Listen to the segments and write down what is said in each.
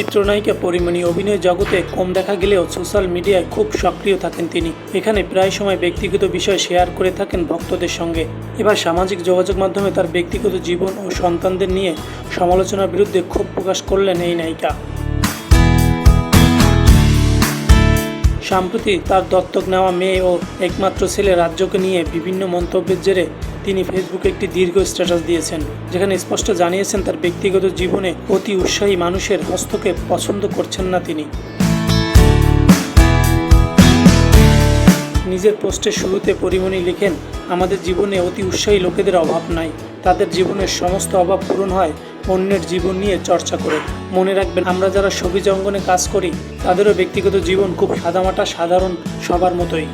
চিত্রনায়িকা পরিমণি অভিনয় জগতে কম দেখা গেলেও সোশ্যাল মিডিয়ায় খুব সক্রিয় থাকেন তিনি। এখানে প্রায় সময় ব্যক্তিগত বিষয় শেয়ার করে থাকেন ভক্তদের সঙ্গে। এবার সামাজিক যোগাযোগ মাধ্যমে তার ব্যক্তিগত জীবন ও সন্তানদের নিয়ে সমালোচনার বিরুদ্ধে ক্ষোভ প্রকাশ করলেন এই নায়িকা। সম্প্রতি তার দত্তক নেওয়া মেয়ে ও একমাত্র ছেলে রাজ্যকে নিয়ে বিভিন্ন মন্তব্যের জেরে তিনি ফেসবুকে একটি দীর্ঘ স্ট্যাটাস দিয়েছেন, যেখানে স্পষ্ট জানিয়েছেন তার ব্যক্তিগত জীবনে অতি উৎসাহী মানুষের হস্তক্ষেপ পছন্দ করছেন না তিনি। নিজের পোস্টের শুরুতে পরিমণি লিখেন, আমাদের জীবনে অতি উৎসাহী লোকেদের অভাব নাই। তাদের জীবনের সমস্ত অভাব পূরণ হয় অন্যের জীবন নিয়ে চর্চা করে। মনে রাখবেন, আমরা যারা সবুজ অঙ্গনে কাজ করি, তাদেরও ব্যক্তিগত জীবন খুব সাদামাটা সাধারণ সবার মতোই।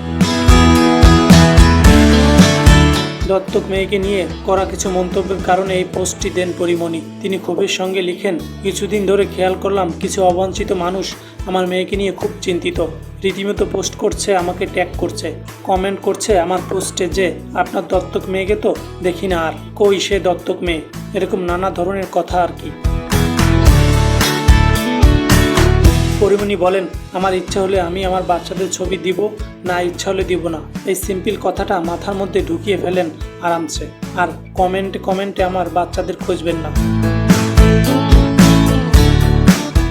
দত্তক মেয়েকে নিয়ে করা কিছু মন্তব্যের কারণে এই পোস্টটি দেন পরিমণি। তিনি ক্ষোভের সঙ্গে লিখেন, কিছুদিন ধরে খেয়াল করলাম, কিছু অবাঞ্ছিত মানুষ আমার মেয়েকে নিয়ে খুব চিন্তিত। রীতিমতো পোস্ট করছে, আমাকে ট্যাগ করছে। কমেন্ট করছে আমার পোস্টে যে, আপনার দত্তক মেয়েকে তো দেখি না আর। কই সে দত্তক মেয়ে? এরকম নানা ধরনের কথা আর কি। পরিমণি বলেন, আমার ইচ্ছা হলে আমি আমার বাচ্চাদের ছবি দিব, না ইচ্ছা হলে দিব না। এই সিম্পল কথাটা মাথার মধ্যে ঢুকিয়ে ফেলেন আরামসে। আর কমেন্টে কমেন্টে আমার বাচ্চাদের খুঁজবেন না।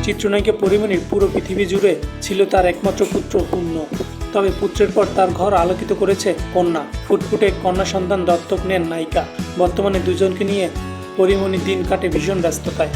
চিত্রনায়িকা পরিমণির পুরো পৃথিবী জুড়ে ছিল তার একমাত্র পুত্র পূর্ণ। তবে পুত্রের পর তার ঘর আলোকিত করেছে কন্যা। ফুটফুটে কন্যা সন্তান দত্তক নেন নায়িকা। বর্তমানে দুজনকে নিয়ে পরিমণি দিন কাটে ভীষণ ব্যস্ততায়।